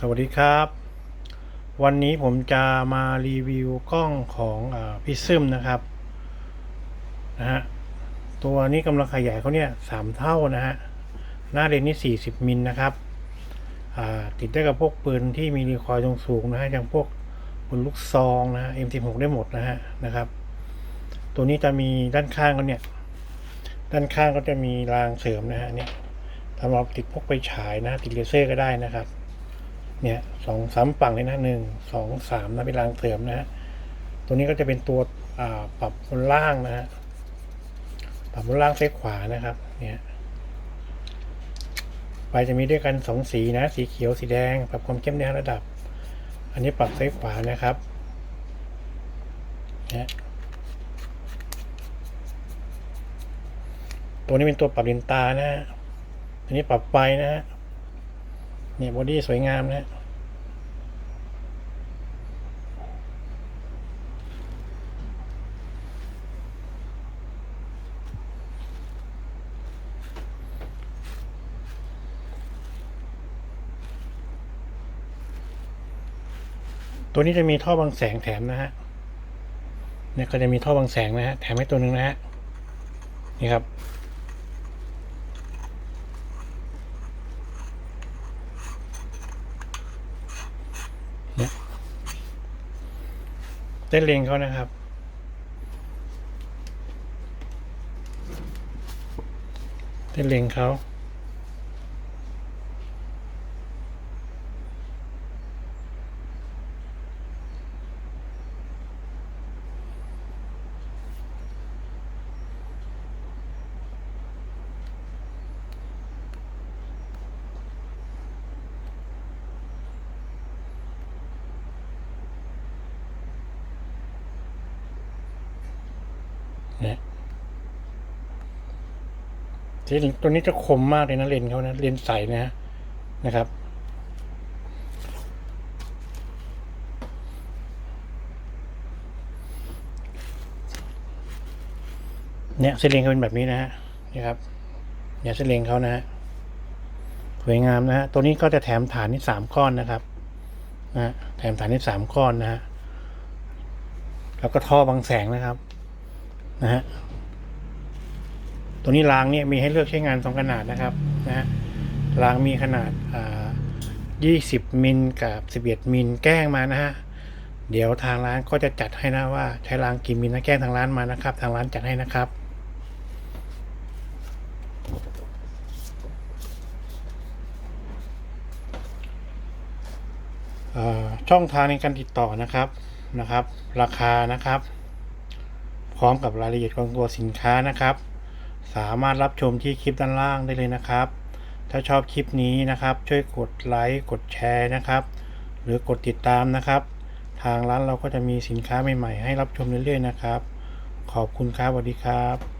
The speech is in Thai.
สวัสดีครับ วันนี้ผมจะมารีวิวกล้องของพิซึมนะครับนะฮะตัวนี้กำลังขยายเขาเนี่ยสามเท่านะฮะหน้าเลนส์นี่40มิลนะครับติดได้กับพวกปืนที่มีรีคอยล์สูงนะฮะอย่างพวกปืนลูกซองนะฮะ M16 ได้หมดนะฮะนะครับ ตัวนี้จะมีด้านข้างก็เนี่ย ด้านข้างก็จะมีรางเสริมนะฮะเนี่ยสำหรับติดพวกไปฉายนะติดเลเซอร์ก็ได้นะครับ เนี่ยสองสามฝั่งเลยนะหนึ่งสองสามนะเป็นรางเสริมนะฮะตัวนี้ก็จะเป็นตัวปรับบนล่างนะฮะปรับบนล่างซ้ายขวานะครับ เนี่ยไฟจะมีด้วยกันสองสีนะ สีเขียวสีแดงปรับความเข้มในระดับ อันนี้ปรับซ้ายขวานะครับเนี่ยตัวนี้เป็นตัวปรับเลนตานะอันนี้ปรับไฟนะฮะ นี่ยบอดี้สวยงามนะตัวนี้จะมีท่อบังแสงแถมนะฮะ เนี่ยก็จะมีท่อบังแสงนะฮะ แถมให้ตัวหนึ่งนะฮะ นี่ครับ เต้นเลงเขานะครับเต้นเลงเขา เนี่ยที่ตัวนี้จะคมมากเลยนะเลนเขานะเลนใสนะนะครับ เนี่ยเส้นเลนเขาเป็นแบบนี้นะฮะนี่ครับเนี่ยเส้นเลนเขานะฮะสวยงามนะฮะตัวนี้ก็จะแถมฐานที่สามก้อนนะครับนะฮะแถมฐานที่สามก้อนนะฮะแล้วก็ท่อบังแสงนะครับ นะฮะตัวนี้รางเนี่ยมีให้เลือกใช้งานสองขนาดนะครับนะฮะรางมีขนาดอ่า20 มิลกับ11มิลแกล้งมานะฮะเดี๋ยวทางร้านก็จะจัดให้นะว่าใช้รางกี่มิลนะแกล้งทางร้านมานะครับ ทางร้านจัดให้นะครับช่องทางในการติดต่อนะครับนะครับ ราคานะครับ พร้อมกับรายละเอียดของตัวสินค้านะครับ สามารถรับชมที่คลิปด้านล่างได้เลยนะครับ ถ้าชอบคลิปนี้นะครับ ช่วยกดไลค์กดแชร์นะครับ หรือกดติดตามนะครับ ทางร้านเราก็จะมีสินค้าใหม่ๆ ให้รับชมเรื่อยๆนะครับ ขอบคุณครับสวัสดีครับ